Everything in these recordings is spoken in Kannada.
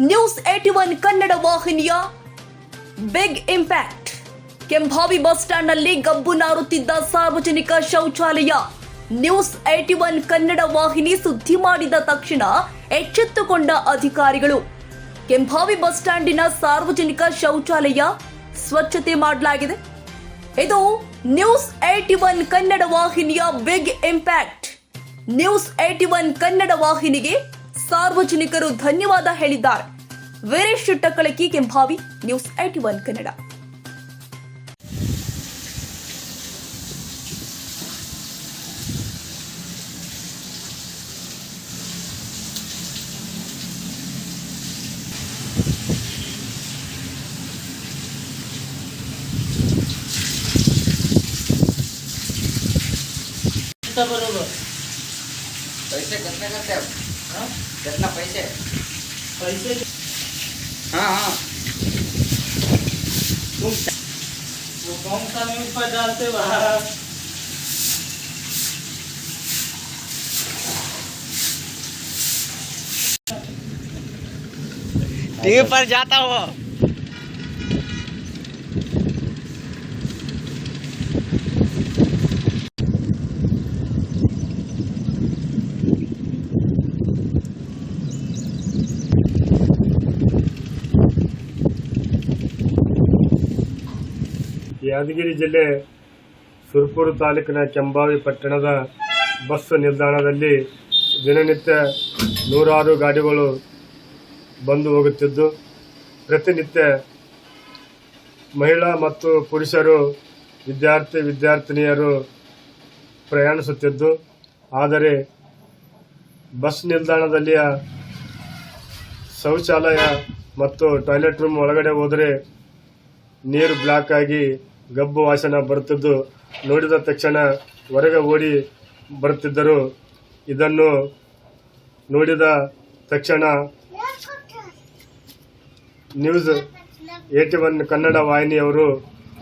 ನ್ಯೂಸ್ ಏಟಿ ಒನ್ ಕನ್ನಡ ವಾಹಿನಿಯ ಬಿಗ್ ಇಂಪ್ಯಾಕ್ಟ್ ಕೆಂಭಾವಿ ಬಸ್ ಸ್ಟ್ಯಾಂಡ್ನಲ್ಲಿ ಗಬ್ಬು ನಾರುತ್ತಿದ್ದ ಸಾರ್ವಜನಿಕ ಶೌಚಾಲಯ ನ್ಯೂಸ್ ಏಟಿ ಒನ್ ಕನ್ನಡ ವಾಹಿನಿ ಸುದ್ದಿ ಮಾಡಿದ ತಕ್ಷಣ ಎಚ್ಚೆತ್ತುಕೊಂಡ ಅಧಿಕಾರಿಗಳು ಕೆಂಭಾವಿ ಬಸ್ ಸ್ಟ್ಯಾಂಡಿನ ಸಾರ್ವಜನಿಕ ಶೌಚಾಲಯ ಸ್ವಚ್ಛತೆ ಮಾಡಲಾಗಿದೆ ಇದು ನ್ಯೂಸ್ ಏಟಿ ಒನ್ ಕನ್ನಡ ವಾಹಿನಿಯ big impact news eighty one Kannada ವಾಹಿನಿಗೆ ಸಾರ್ವಜನಿಕರು ಧನ್ಯವಾದ ಹೇಳಿದ್ದಾರೆ Veeresh ಶೆಟ್ಟಕಳಕಿ Kembhavi news eighty one Kannada कितना बरोबर पैसे कितने करते हैं हाँ? कितना पैसे पैसे हाँ हाँ। तुम वो कौन सा न्यूज़ पर डालते बाहर टीवी पर जाता हो ಯಾದಗಿರಿ ಜಿಲ್ಲೆ ಸುರ್ಪೂರು ತಾಲೂಕಿನ ಕೆಂಬಾವಿ ಪಟ್ಟಣದ ಬಸ್ ನಿಲ್ದಾಣದಲ್ಲಿ ದಿನನಿತ್ಯ ನೂರಾರು ಗಾಡಿಗಳು ಬಂದು ಹೋಗುತ್ತಿದ್ದು, ಪ್ರತಿನಿತ್ಯ ಮಹಿಳಾ ಮತ್ತು ಪುರುಷರು, ವಿದ್ಯಾರ್ಥಿ, ವಿದ್ಯಾರ್ಥಿನಿಯರು ಪ್ರಯಾಣಿಸುತ್ತಿದ್ದು, ಆದರೆ ಬಸ್ ನಿಲ್ದಾಣದಲ್ಲಿಯ ಶೌಚಾಲಯ ಮತ್ತು ಟಾಯ್ಲೆಟ್ ರೂಮ್ ಒಳಗಡೆ ಹೋದರೆ ನೀರು ಬ್ಲಾಕ್ ಆಗಿ ಗಬ್ಬು ವಾಸನ ಬರುತ್ತಿದ್ದು ನೋಡಿದ ತಕ್ಷಣ ಹೊರಗೆ ಓಡಿ ಬರುತ್ತಿದ್ದರು. ಇದನ್ನು ನೋಡಿದ ತಕ್ಷಣ ನ್ಯೂಸ್ ಏಟಿ ಒನ್ ಕನ್ನಡ ವಾಹಿನಿಯವರು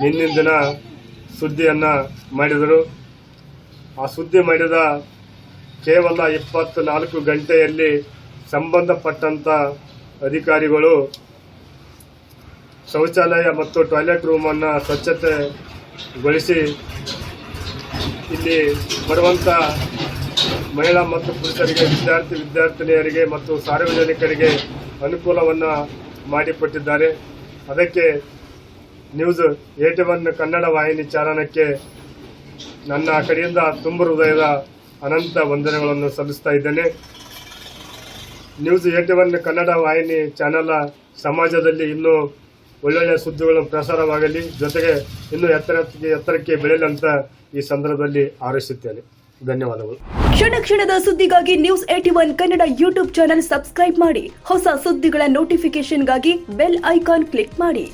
ನಿನ್ನಿನ ದಿನ ಸುದ್ದಿಯನ್ನು ಮಾಡಿದರು. ಆ ಸುದ್ದಿ ಮಾಡಿದ ಕೇವಲ ಇಪ್ಪತ್ನಾಲ್ಕು ಗಂಟೆಯಲ್ಲಿ ಸಂಬಂಧಪಟ್ಟಂತ ಅಧಿಕಾರಿಗಳು ಶೌಚಾಲಯ ಮತ್ತು ಟಾಯ್ಲೆಟ್ ರೂಮನ್ನು ಸ್ವಚ್ಛತೆಗೊಳಿಸಿ ಇಲ್ಲಿ ಬರುವಂಥ ಮಹಿಳಾ ಮತ್ತು ಪುರುಷರಿಗೆ, ವಿದ್ಯಾರ್ಥಿ ವಿದ್ಯಾರ್ಥಿನಿಯರಿಗೆ ಮತ್ತು ಸಾರ್ವಜನಿಕರಿಗೆ ಅನುಕೂಲವನ್ನು ಮಾಡಿಕೊಟ್ಟಿದ್ದಾರೆ. ಅದಕ್ಕೆ ನ್ಯೂಸ್ ಏಟಿ ಒನ್ ಕನ್ನಡ ವಾಹಿನಿ ಚಾಲನಕ್ಕೆ ನನ್ನ ಕಡೆಯಿಂದ ತುಂಬ ಹೃದಯದ ಅನಂತ ವಂದನೆಗಳನ್ನು ಸಲ್ಲಿಸ್ತಾ ಇದ್ದೇನೆ. ನ್ಯೂಸ್ ಏಟಿ ಒನ್ ಕನ್ನಡ ವಾಹಿನಿ ಚಾನಲ ಸಮಾಜದಲ್ಲಿ ಇನ್ನೂ ಒಳ್ಳೊಳ್ಳೆ ಸುದ್ದಿಗಳು ಪ್ರಸಾರವಾಗಲಿ, ಜೊತೆಗೆ ಇನ್ನೂ ಎತ್ತರಕ್ಕೆ ಎತ್ತರಕ್ಕೆ ಬೆಳೆಯಲಿ ಅಂತ ಈ ಸಂದರ್ಭದಲ್ಲಿ ಆರಿಸುತ್ತೇನೆ ಧನ್ಯವಾದಗಳು. ಕ್ಷಣ ಕ್ಷಣದ ಸುದ್ದಿಗಾಗಿ news eighty one Kannada YouTube channel subscribe ಮಾಡಿ. ಹೊಸ ಸುದ್ದಿಗಳ ನೋಟಿಫಿಕೇಶನ್ಗಾಗಿ ಬೆಲ್ ಐಕಾನ್ ಕ್ಲಿಕ್ ಮಾಡಿ.